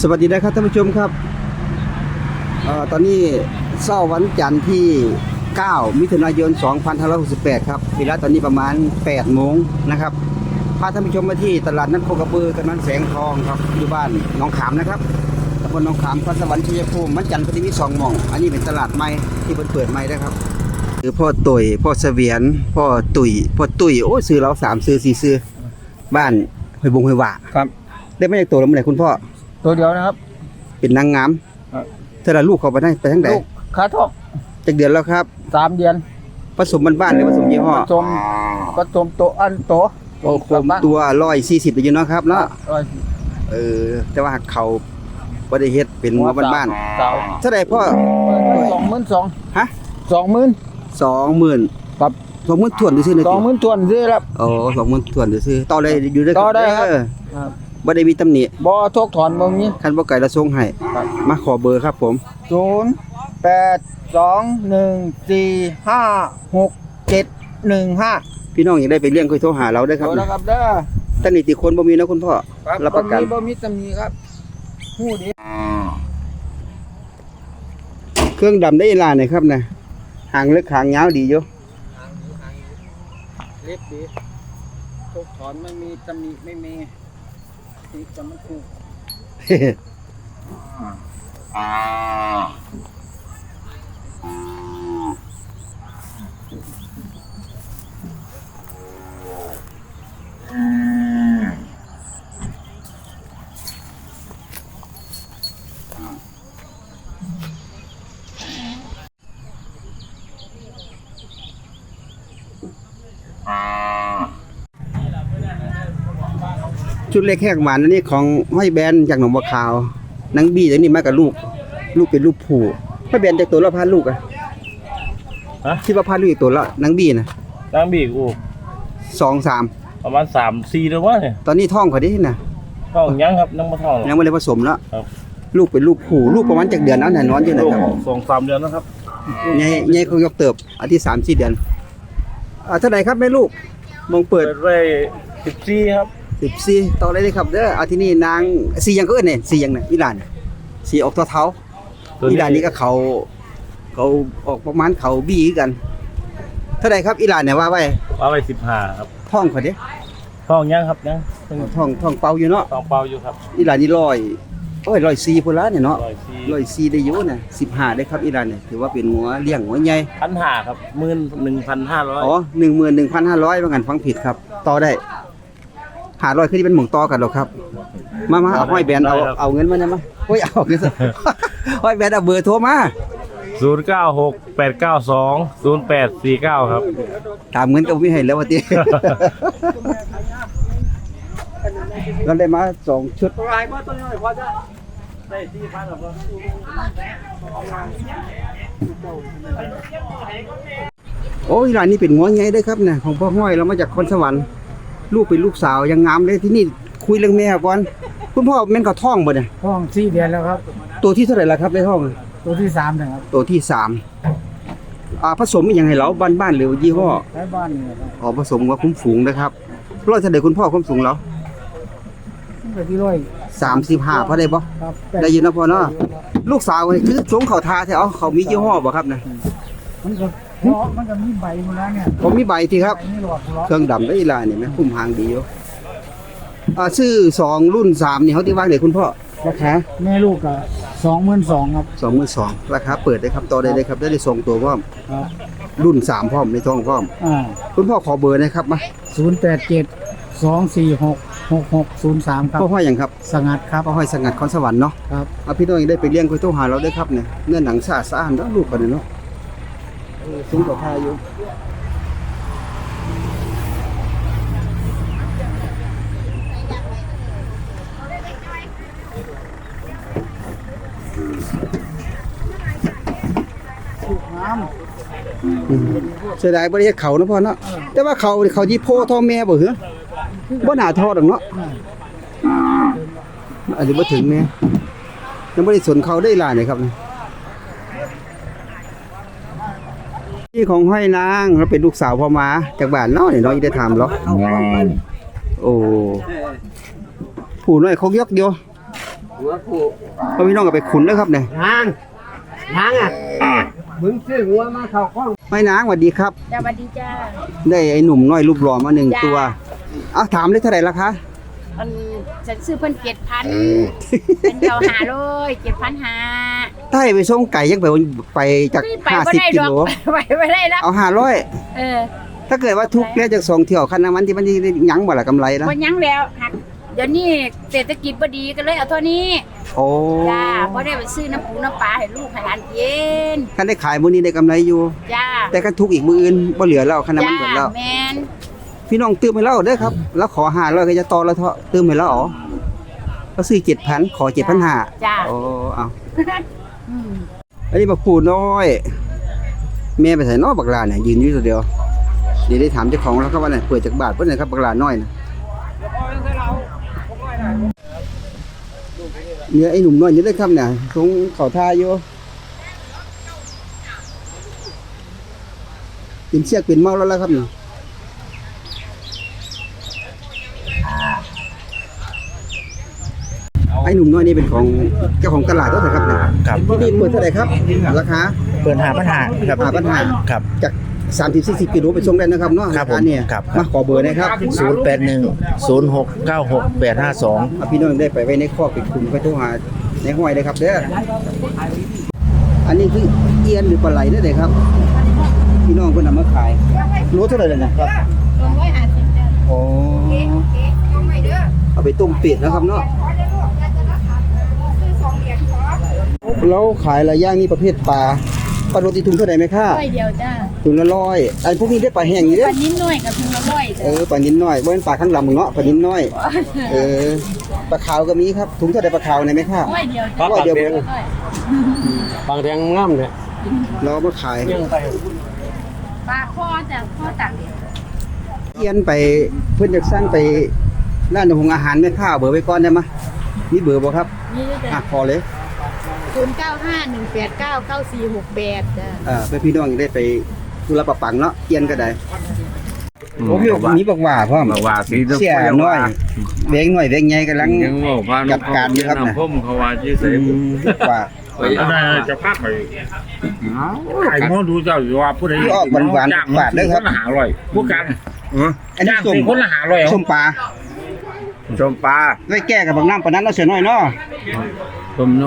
สวัสดีนะครับท่านผู้ชมครับเอ่อตอนนี้เช้าวันจันทร์ที่ 9 มิถุนายน 2568 ครับเวลาตอนนี้ประมาณ 8 โมงนะครับพาท่านผู้ชมมาที่ตลาดนัดโคกระบือกำนันแสงทองครับอยู่บ้านหนองขามนะครับตำบลหนองขามพระสวรรค์ชัยภูมิมันจันทร์ก็จะมีสองหม่อง อันนี้เป็นตลาดใหม่ที่เพิ่นเปิดใหม่นะครับคือพ่อตุยพ่อเสวียนพ่อตุยพ่อตุยโอ้ซื้อเราสามซื้อสี่ซื้อบ้านห้วยบงห้วยหว่าครับได้มาจากตัวแล้วเมื่อไหร่คุณพ่อ ตัวเดียวนะครับ เป็นนางงามครับเธอละลูกเขาไปได้ไปทั้งไหนลูกขาทอกจากเดือนแล้วครับ สามเดือนผสมบ้านๆหรือผสมยี่ห้อผสมผสมโตอันโตโอ้โคมตัวร้อยสี่สิบอยู่เนาะครับเนาะร้อยเออแต่ว่าเขาบ่ได้เฮ็ดเป็นหัวบ้านสาวๆเท่าไหร่พ่อ สองหมื่นสองฮะ สองหมื่น สองหมื่นครับ สองหมื่นถ่วนดูซื้อหน่อยสองหมื่นทวนซื้อครับ โอ้สองหมื่นถ่วนดูซื้อต่อได้อยู่ได้ต่อได้ครับเบ่ ได้มีตำหนิบ่ทกถอนบ่มีคันบ่ไก่ละส่งให้ครับมาขอเบอร์ครับผม ศูนย์แปดสองหนึ่งสี่ห้าหกเจ็ดหนึ่งห้าพี่น้องอยากได้ไปเลี้ยงค่อยโทรหาเราได้อครับโทรนะครับเด้อตำหนิติคนบ่มีนะคุณพ่อรับประกัน บ่มีบ่มีตำหนิครับหู้ดีเครื่องดำได้อีหลานหน่อยครับนะหางเล็กหางยาวดีอยู่เล็บดีทกถอนไม่มีตำหนิไม่มี นี่ ชุดเล็กแหกหวานอันนี้ของห้อยแบนจากหนองบัวขาวหนังบี้ตัวนี้มากับลูก ลูกเป็นลูกผู้ห้อยแบนจากตัวละพันลูกอะฮะคิดว่าพันลูกอีกตัวละหนังบี้นะตั้งบีกอูสองสามประมาณสามสี่แล้ววะเนี่ยตอนนี้ท้องเขาได้นะท้องยังครับยังไม่ท้องหรอกยังไม่ได้ผสมแล้วครับลูกเป็นลูกผู้ลูกประมาณจากเดือนนั้นแน่นอนอยู่นะลูกครับสองสามเดือนนะครับใหญ่ใหญ่เขายกเติบอันที่สามสี่เดือนอ่าเท่าไหร่ครับแม่ลูกมองเปิดเปิดไว้สิบสี่ครับ สิบสี่ต่อเลยเลยครับเด้ออาที่นี่นางสียังก็เอิ้นเนี่ยสียังเนี่ยอีหลานสีออกเทาๆอีหลานนี่ก็เขาเขาออกประมาณเขาบี้คือกัน เท่าไหร่ครับอีหลานเนี่ยว่าไว้ว่าไว้สิบห้าครับท่องเขาเด้ท้องยังครับยังเพิ่งท่องท่องเป่าอยู่เนาะท้องเปล่าอยู่ครับอีหลานนี่ร้อยโอ้ยร้อยสี่พุ่นละเนี่ยเนาะร้อยสี่ร้อยสี่ได้อยู่นะสิบห้าได้ครับอีหลานเนี่ยถือว่าเป็นหัวเลี้ยงหัวใหญ่พันห้าครับหมื่นหนึ่งพันห้าร้อยอ๋อหนึ่งหมื่นหนึ่งพันห้าร้อยว่างันฟังผิดครับ ต่อได้ หาร้อยคือที่เป็นหม่องต่อกันหรอกครับ มามาเอาห้อยแบนเอาเอาเงินมาเนี่ยมาโอ้ยเอาเงินห้อยแบนเอาเบอร์โทรมาศูนย์เก้าหกแปดเก้าสองศูนย์แปดสี่เก้าครับ ตามเงินก็ไม่ให้แล้ววะทีเราได้มาสองชุดตัวไรก็ตัวนี้พอจะได้สี่พันครับโอ้ยร้านนี้เป็นหัวใหญ่เด้อครับเนี่ยของพ่อห้อยเรามาจากคอนสวรรค์ ลูกเป็นลูกสาวยังงามเลยที่นี่คุยเรื่องแม่ก่อน คุณพ่อแม่นเขาท้องบ่เนี่ยห้องสี่เดือนแล้วครับ ตัวที่เท่าไหร่ละครับในท้อง ตัวที่สามนะครับตัวที่สามอ่าผสมอหย่างไรเราบ้านๆหรือยี่ห้อใช้บ้านนี่ครับอ๋อผสมว่าคุ้มฝูงนะครับร้อยเท่าไหร่คุณพ่อคุ้มสูงเรามันก็ที่ร้อยสามสิบห้าพอได้บ่ครับได้ยินนะพ่อเนาะลูกสาวนี่คือสงเขาทาแท้เอาเขามียี่ห้อบ่ครับนะมันก็ เพราะมันก็มีใบหมดแล้วเนี่ยผมมีใบที่ครับ ใบนี่หลอดหลอดเครื่องดำได้อีหลานี่แม่คุ้มหางดีอยู่อ่าซื้อสองรุ่นสามนี่เขาที่ว่างเดี๋ยวคุณพ่อราคาแม่ลูกก็สองหมื่นสองครับสองหมื่นสองราคาเปิดได้ครับต่อได้เลยครับได้ได้ส่งตัวพร้อมครับรุ่นสามพร้อมในท้องพร้อม อ่าคุณพ่อขอเบอร์นะครับมาศูนย์แปดเจ็ดสองสี่หกหกหกศูนย์สามครับพ่อห้อยอย่างครับสงัดครับ พ่อห้อยสงัดคอนสวรรค์เนาะครับ เอาพี่น้องยังได้ไปเลี้ยงคุยโทรหาเราได้ครับเนี่ยเนื้อหนังสะอาดสะอ้านแล้วลูกกันเนี่ยเนาะ เออซุ้มกับพายู่อืมเสียดายบ่ได้เฮ็ดเขาเนาะพ่อเนาะแต่ว่าเขาเขาที่โพท่อแม่บ่เหรอบ่น่าทอดอกเนาะอันนี้บ่ถึงแม่ยังบ่ได้สนเขาได้หลายเลยครับนี่ นี่ของห้อยนางเราเป็นลูกสาวพ่อมาจากบ้านเนาะนี่เนาะอีได้ถามเหรอโอ้ผู้น้อยเขายกเดียวหัวผู้พ่อพี่น้องก็ไปขุนแล้วครับเนี่ยนางนางอะมึงซื้อหัวมาเข้าข้องไม่นางสวัสดีครับ จ้าสวัสดีจ้า ได้ไอ้หนุ่มน้อยรูปหล่อมาหนึ่งจ้าตัวเอาถามเลยเท่าไหร่ละคะ มันฉันซื้อเพิ่นเจ็ดพันเป็นเดียวหาเลยเจ็ดพันหาถ้าให้ไปส่งไก่ยังไปไปจากไม่ไปห้าไม่สิบได้กิดอกโลไปไม่ได้แล้วเอาห้าร้อยเออ ถ้าเกิดว่าทุกแก่จากสองเที่ยวคันน้ำมันที่มันที่ยั้งบ่ละกำไรนะวันยังแล้วหักเดี๋ยวนี้เศรษฐกิจบ่ดีก็เลยเอาเท่านี้ โอ้จ้าบ่ได้ไปซื้อน้ำปูน้ำปลาให้ลูกให้หลานกินคันได้ขายมื้อนี้ได้กำไรอยู่ จ้า แต่คันทุกอีกมื้ออื่นบ่เหลือแล้วคันน้ำมันจ้าหมดแล้วแมน พี่น้องตื้มให้เราเด้อครับ แล้วขอห้าร้อยก็จะต่อแล้วเถอะตื้มให้เราอ๋อเราซื้อเจ็ดพันขอเจ็ดพันห้าจ้าโอ้เอาอืมอันนี้บักปูน้อย แม่ไปใส่นอกบักลาเนี่ยยืนอยู่ตัวเดียวเดี๋ยวได้ถามเจ้าของแล้วครับว่าเนี่ยเปิดจากบาทเพิ่นนะครับบักลาน้อยนะเนี่ยไอ้หนุ่มน้อยนี่ได้ครับเนี่ยทรงเขาท่าอยู่เป็นเชือกเป็นเมาแล้วแล้วครับนี่ไอ้หนุ่มน้อยนี่เป็นของเจ้าของตลาดก็เถอะครับเนี่ยครับที่นี่เปิดเท่าไหร่ครับ ราคาเปิดหาปัญหาครับหาปัญหาครับจาก30 40กิโลไปส่งได้นะครับเนาะครับผมาาเนี่ยครับมาขอเบอร์หนะครับศูนย์แปดหนึ่งศูนย์หกเก้าหกแปดห้าสองเอาพี่น้องได้ไปไว้ในครอบไปคุมไปโทรหาในห้อยเลยครับเด้ออันนี้คือเอียนหรือปลาไหลนั่นเองครับพี่น้องเพิ่นนำมาขายโลเท่าไหร่เลยนะครับลงไว้หาสิบจ้าอ๋อเอาไปต้มเป็ดนะครับเนาะ แล้วขายอะไรย่างนี่ประเภทปลาปลาโรตีถุงเท่าไหร่ไหมค่ะร้อยเดียวจ้าถุงละร้อยอันพวกนี้ได้ปลาแห้งอยู่เด้ปัอนนิดหน่อยกับพิมพ์ละร้อยเออปลานินน้อยบ่เป็นปลาข้างลำเนาะปลานินน้อย เออปลาขาวก็มีครับถุงเท่าไดปลาขาวในไหมครับร้อยเดียวร้อยเดียวร้อยบางแดงงามเลยเราเอามาขายปลาข้อจ้ะข้อตักเอียนไปเพื่อนจะสร้างไปร้านอาหารอาหารแม่ข้าวเบอร์ไว้ก่อนได้ไหมมีเบอร์บ่ครับนี่ด้วยอะจ้ะพอเลย ศูนย์เก้าห้าหนึ่งแปดเก้าเก้าสี่หกแปดจ้ะ อ่าเพื่อพี่น้องได้ไปธุระปะปังเนาะเอียนก็ได้โอ้พี่มีบอกว่าพ่อมบอกว่าสีเสียน้อยเวงน้อยเวงใหญ่กำลัง ยังบอกว่าจัดการอยู่ครับน่ะพ่มเขาว่าชื่อเสอืพมว่าจะพักไปไอ้มองดูเจ้าอยู่ว่าผู้ใดที่ออกหวานๆฝาดเด้อครับ นละหาร้อยผู้กันอันนี้จ้างส้มเป็นคนละหาร้อยส้มปลาชมปลาไว้แก้กับบางน้ำปานนั้นเนาะเสียน้อยเนาะ ชมน